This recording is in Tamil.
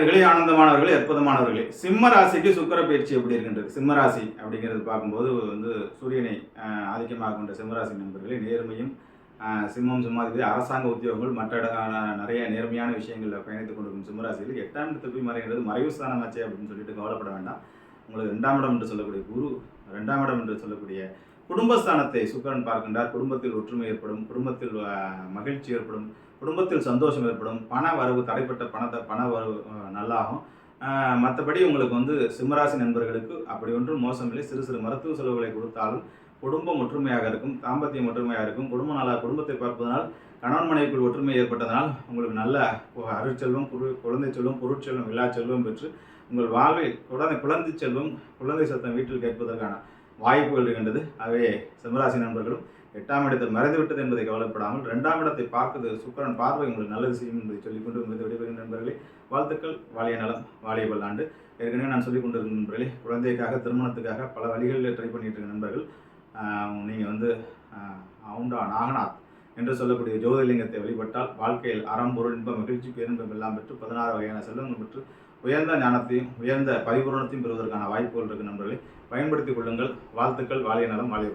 நேயர்களே ஆனந்தமானவர்களே அற்புதமானவர்களே. சிம்ம ராசிக்கு சுக்கர பயிற்சி எப்படி இருக்கின்றது? சிம்ம ராசி அப்படிங்கிறது பார்க்கும்போது வந்து சூரியனை ஆதிக்கமாக கொண்ட சிம்மராசி நண்பர்களே நேர்மையும் சிம்மம் சிம்மாதிபதி அரசாங்க உத்தியோகங்கள் மற்ற இட- நிறைய நேர்மையான விஷயங்களில் பயணித்துக் கொண்டிருக்கும் சிம்மராசியில் எட்டாம் இடத்துக்கு போய் மறைகிறது மறைவு ஸ்தானமாச்சே அப்படின்னு சொல்லிட்டு கவலைப்பட வேண்டாம். உங்களுக்கு ரெண்டாம் இடம் என்று சொல்லக்கூடிய குரு ரெண்டாம் இடம் என்று சொல்லக்கூடிய குடும்பஸ்தானத்தை சுக்கரன் பார்க்கின்றார். குடும்பத்தில் ஒற்றுமை ஏற்படும் குடும்பத்தில் மகிழ்ச்சி ஏற்படும் குடும்பத்தில் சந்தோஷம் ஏற்படும் பண வரவு தடைப்பட்ட பணத்தை பண வரவு நல்லாகும். மற்றபடி உங்களுக்கு வந்து சிம்மராசி நண்பர்களுக்கு அப்படி ஒன்றும் மோசமில்லை. சிறு சிறு மருத்துவ செலவுகளை கொடுத்தாலும் குடும்பம் ஒற்றுமையாக இருக்கும் தாம்பத்தியம் ஒற்றுமையாக இருக்கும். குடும்ப நல குடும்பத்தை பார்ப்பதனால் கணவன் மனைவிக்குள் ஒற்றுமை ஏற்பட்டதனால் உங்களுக்கு நல்ல அருட்செல்வம் குரு குழந்தை செல்வம் பொருட்செல்வம் விழா செல்வம் பெற்று உங்கள் வாழ்வில் குழந்தை குழந்தை செல்வம் குழந்தை சத்தம் வீட்டில் கேட்பதற்கான வாய்ப்புகள் இருக்கின்றது. ஆகவே சிம்மராசி நண்பர்களும் எட்டாம் இடத்தில் மறைந்துவிட்டது என்பதை கவலைப்படாமல் இரண்டாம் இடத்தை பார்க்குது சுக்கரன் பார்வை உங்களுக்கு நல்லது செய்யும் என்பதை சொல்லிக்கொண்டு உங்களுக்கு விடைபெறுகின்ற நண்பர்களே. வாழ்த்துக்கள். வாழிய நலம் வாழிய பல்லாண்டு. ஏற்கனவே நான் சொல்லிக் கொண்டிருக்கும் நண்பர்களே குழந்தைக்காக திருமணத்துக்காக பல வழிகளில் ட்ரை பண்ணிட்டு இருக்க நண்பர்கள் நீங்கள் வந்து அவுண்டா நாகநாத். என்று சொல்லக்கூடிய ஜோதிலிங்கத்தை வழிபட்டால் வாழ்க்கையில் அறம் பொருள் இன்பம் மகிழ்ச்சி பேரின்பம் எல்லாம் பெற்று பதினாறு வகையான செல்வங்கள் பெற்று உயர்ந்த ஞானத்தையும் உயர்ந்த பரிபூரணத்தையும் பெறுவதற்கான வாய்ப்புகள் இருக்கு நண்பர்களை. பயன்படுத்திக் கொள்ளுங்கள். வாழ்த்துக்கள். வாழிய நலம். வாழிய